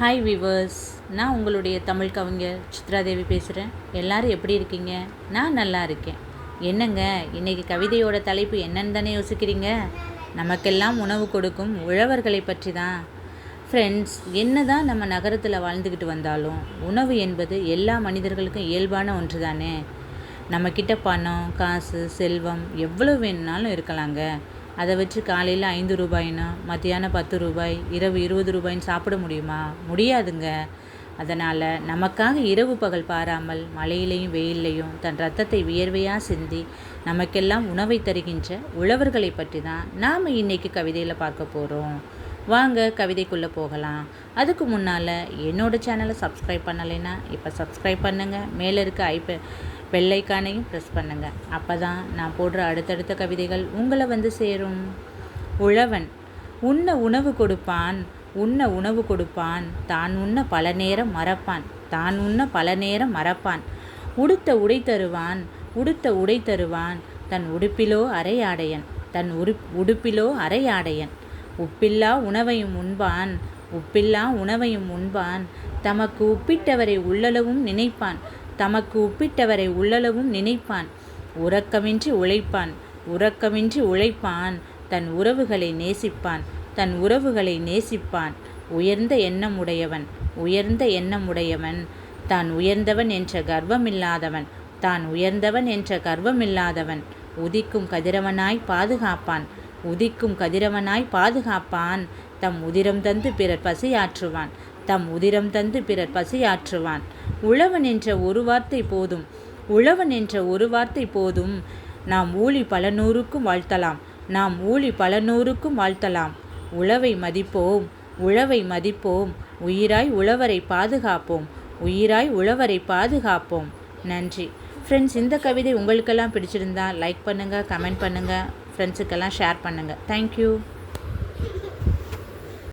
Hi viewers நான் உங்களுடைய தமிழ் கவிஞர் சித்ராதேவி பேசுகிறேன் எல்லாரும் எப்படி இருக்கீங்க? நான் நல்லா இருக்கேன். என்னங்க? இன்றைக்கி கவிதையோட தலைப்பு என்னன்னு தானே யோசிக்கிறீங்க? நமக்கெல்லாம் உணவு கொடுக்கும் உழவர்களை பற்றி தான் ஃப்ரெண்ட்ஸ் என்ன தான் நம்ம நகரத்தில் வாழ்ந்துக்கிட்டு வந்தாலும் உணவு என்பது எல்லா மனிதர்களுக்கும் இயல்பான ஒன்று தானே நம்மக்கிட்ட பணம் காசு செல்வம் எவ்வளோ வேணுனாலும் இருக்கலாங்க. அதை வச்சு காலையில் ஐந்து ரூபாய்னா மத்தியானம் பத்து ரூபாய் இரவு இருபது ரூபாய்ன்னு சாப்பிட முடியுமா? முடியாதுங்க. அதனால் நமக்காக இரவு பகல் பாராமல் மழையிலையும் வெயில்லையும் தன் ரத்தத்தை வியர்வையாக சிந்தி நமக்கெல்லாம் உணவை தருகின்ற உழவர்களை பற்றி தான் நாம் இன்றைக்கி கவிதையில் பார்க்க போகிறோம் வாங்க கவிதைக்குள்ளே போகலாம். அதுக்கு முன்னால் என்னோடய சேனலை சப்ஸ்கிரைப் பண்ணலைன்னா இப்போ சப்ஸ்கிரைப் பண்ணுங்கள் மேலே இருக்க ஐப்ப பெல்லைக்கானையும் ப்ரெஸ் பண்ணுங்கள் அப்போ தான் நான் போடுற அடுத்தடுத்த கவிதைகள் உங்களை வந்து சேரும். உழவன் உண்ண உணவு கொடுப்பான் உண்ண உணவு கொடுப்பான் தான் உண்ண பல நேரம் மறப்பான் தான் உண்ண பல நேரம் மறப்பான். உடுத்த உடை தருவான் உடுத்த உடை தருவான் தன் உடுப்பிலோ அரையாடையன் தன் உரு உடுப்பிலோ அரையாடையன் உப்பில்லா உணவையும் உண்பான் உப்பில்லா உணவையும் உண்பான் தமக்கு உப்பிட்டவரை உள்ளளவும் நினைப்பான். தமக்கு ஒப்பிட்டவரை உள்ளளவும் நினைப்பான். உறக்கமின்றி உழைப்பான். உறக்கமின்றி உழைப்பான். தன் உறவுகளை நேசிப்பான். தன் உறவுகளை நேசிப்பான். உயர்ந்த எண்ணமுடையவன். உயர்ந்த எண்ணமுடையவன். தான் உயர்ந்தவன் என்ற கர்வமில்லாதவன். தான் உயர்ந்தவன் என்ற கர்வமில்லாதவன். உதிக்கும் கதிரவனாய் பாதுகாப்பான். உதிக்கும் கதிரவனாய் பாதுகாப்பான். தம் உதிரம் தந்து பிறர் பசியாற்றுவான். தம் உதிரம் தந்து பிறர் பசியாற்றுவான். உழவன் என்ற ஒரு வார்த்தை போதும். உழவன் என்ற ஒரு வார்த்தை போதும். நாம் ஊழி பல நூறுக்கும் வாழ்த்தலாம். நாம் ஊழி பல நூறுக்கும் வாழ்த்தலாம். உழவை மதிப்போம். உழவை மதிப்போம். உயிராய் உழவரை பாதுகாப்போம். உயிராய் உழவரை பாதுகாப்போம். நன்றி. ஃப்ரெண்ட்ஸ் இந்த கவிதை உங்களுக்கெல்லாம் பிடிச்சிருந்தா லைக் பண்ணுங்கள் கமெண்ட் பண்ணுங்கள் ஃப்ரெண்ட்ஸுக்கெல்லாம் ஷேர் பண்ணுங்கள் தேங்க்யூ